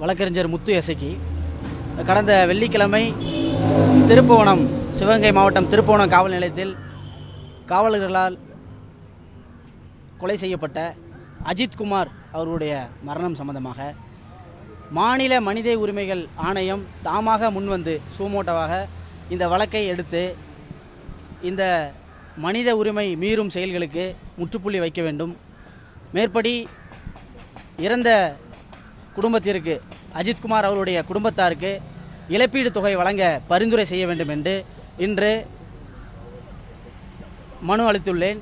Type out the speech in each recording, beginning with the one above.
வழக்கறிஞர் முத்து எசைக்கு கடந்த வெள்ளிக்கிழமை திருப்புவனம் சிவகங்கை மாவட்டம் திருப்புவனம் காவல் நிலையத்தில் காவலர்களால் கொலை செய்யப்பட்ட அஜித்குமார் அவருடைய மரணம் சம்பந்தமாக மாநில மனித உரிமைகள் ஆணையம் தாமாக முன்வந்து சூமோட்டோவாக இந்த வழக்கை எடுத்து இந்த மனித உரிமை மீறும் செயல்களுக்கு முற்றுப்புள்ளி வைக்க வேண்டும். மேற்படி இறந்த குடும்பத்திற்கு அஜித்குமார் அவருடைய குடும்பத்தாருக்கு இழப்பீடு தொகை வழங்க பரிந்துரை செய்ய வேண்டும் என்று இன்று மனு அளித்துள்ளேன்.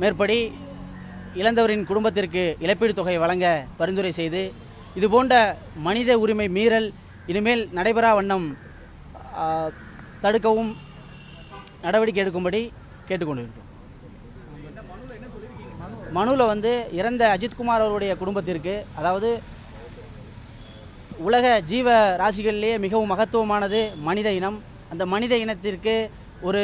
மேற்படி இழந்தவரின் குடும்பத்திற்கு இழப்பீடு தொகை வழங்க பரிந்துரை செய்து இதுபோன்ற மனித உரிமை மீறல் இனிமேல் நடைபெறா வண்ணம் தடுக்கவும் நடவடிக்கை எடுக்கும்படி கேட்டுக்கொண்டிருக்கிறோம். மனுவில் வந்து இறந்த அஜித்குமார் அவருடைய குடும்பத்திற்கு அதாவது உலக ஜீவ ராசிகள்லேயே மிகவும் மகத்துவமானது மனித இனம். அந்த மனித இனத்திற்கு ஒரு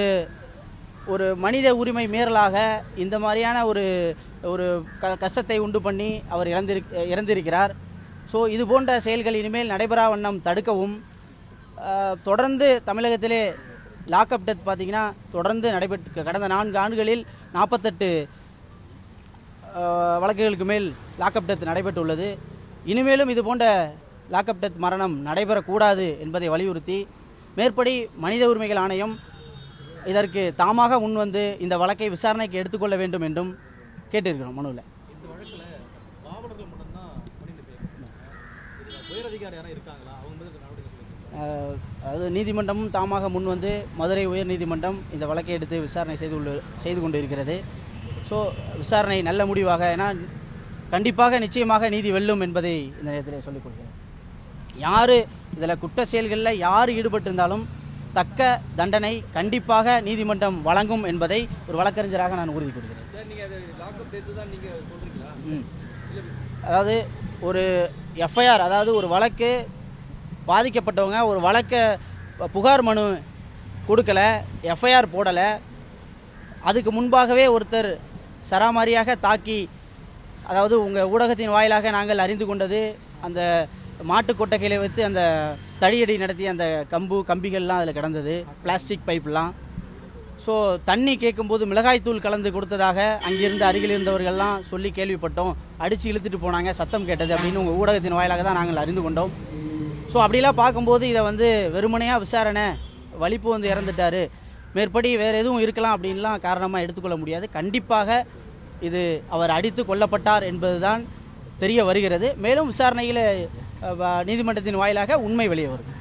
ஒரு மனித உரிமை மீறலாக இந்த மாதிரியான ஒரு ஒரு க கஷ்டத்தை உண்டு பண்ணி அவர் இறந்திரு இறந்திருக்கிறார். ஸோ இது போன்ற செயல்கள் இனிமேல் நடைபெறா வண்ணம் தடுக்கவும் தொடர்ந்து தமிழகத்திலே லாக்அப் டெத் பார்த்திங்கன்னா தொடர்ந்து நடைபெற்று கடந்த நான்கு ஆண்டுகளில் நாற்பத்தெட்டு வழக்குகளுக்கு மேல் லாக்அப் டெத் நடைபெற்றுள்ளது. இனிமேலும் இது போன்ற லாக்அப் டெத் மரணம் நடைபெறக்கூடாது என்பதை வலியுறுத்தி மேற்படி மனித உரிமைகள் ஆணையம் இதற்கு தாமாக முன்வந்து இந்த வழக்கை விசாரணைக்கு எடுத்துக்கொள்ள வேண்டும் என்றும் கேட்டிருக்கிறோம் மனுவில். இந்த அதாவது நீதிமன்றமும் தாமாக முன்வந்து மதுரை உயர் நீதிமன்றம் இந்த வழக்கை எடுத்து விசாரணை செய்துள்ள செய்து கொண்டு இருக்கிறது ஸோ விசாரணை நல்ல முடிவாக ஏன்னா கண்டிப்பாக நிச்சயமாக நீதி வெல்லும் என்பதை இந்த நேரத்தில் சொல்லிக் கொள்கிறேன் யார் இதில் குற்ற செயல்களில் யார் ஈடுபட்டிருந்தாலும் தக்க தண்டனை கண்டிப்பாக நீதிமன்றம் வழங்கும் என்பதை ஒரு வழக்கறிஞராக நான் உறுதி ம். அதாவது ஒரு எஃப்ஐஆர் அதாவது ஒரு வழக்கு பாதிக்கப்பட்டவங்க ஒரு வழக்கை புகார் மனு கொடுக்கல எஃப்ஐஆர் போடலை அதுக்கு முன்பாகவே ஒருத்தர் சராமாரியாக தாக்கி அதாவது உங்கள் ஊடகத்தின் வாயிலாக நாங்கள் அறிந்து கொண்டது அந்த மாட்டு கொட்டகையில் வைத்து அந்த தடியடி நடத்தி அந்த கம்பு கம்பிகள்லாம் அதில் கிடந்தது. பிளாஸ்டிக் பைப்லாம் ஸோ தண்ணி கேட்கும்போது மிளகாய்த்தூள் கலந்து கொடுத்ததாக அங்கிருந்து அருகில் இருந்தவர்கள்லாம் சொல்லி கேள்விப்பட்டோம். அடித்து இழுத்துட்டு போனாங்க சத்தம் கேட்டது அப்படின்னு உங்கள் ஊடகத்தின் வாயிலாக தான் நாங்கள் அறிந்து கொண்டோம். ஸோ அப்படிலாம் பார்க்கும்போது இதை வந்து வெறுமனையாக விசாரணை வலிப்பு வந்து இறந்துட்டாரு. மேற்படி வேறு எதுவும் இருக்கலாம் அப்படின்லாம் காரணமாக எடுத்துக்கொள்ள முடியாது. கண்டிப்பாக இது அவர் அடித்து கொல்லப்பட்டார் என்பதுதான் தெரிய வருகிறது. மேலும் விசாரணையில் நீதிமன்றத்தின் வாயிலாக உண்மை வெளியே வரும்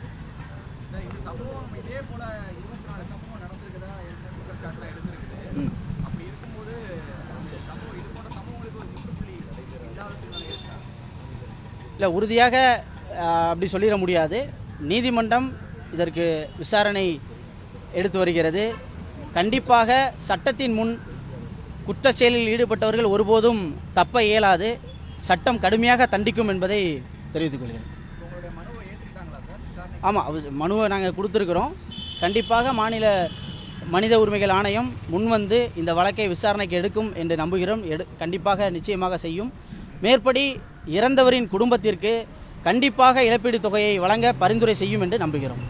இல்லை உறுதியாக அப்படி சொல்லிட முடியாது. நீதிமன்றம் இதற்கு விசாரணை எடுத்து வருகிறது. கண்டிப்பாக சட்டத்தின் முன் குற்றச்செயலில் ஈடுபட்டவர்கள் ஒருபோதும் தப்ப இயலாது. சட்டம் கடுமையாக தண்டிக்கும் என்பதை தெரிவித்துக் கொள்கிறேன். ஆமாம் மனுவை நாங்கள் கொடுத்துருக்குறோம். கண்டிப்பாக மாநில மனித உரிமைகள் ஆணையம் முன்வந்து இந்த வழக்கை விசாரணைக்கு எடுக்கும் என்று நம்புகிறோம். எடு கண்டிப்பாக நிச்சயமாக செய்யும். மேற்படி இறந்தவரின் குடும்பத்திற்கு கண்டிப்பாக இழப்பீடு தொகையை வழங்க பரிந்துரை செய்யும் என்று நம்புகிறோம்.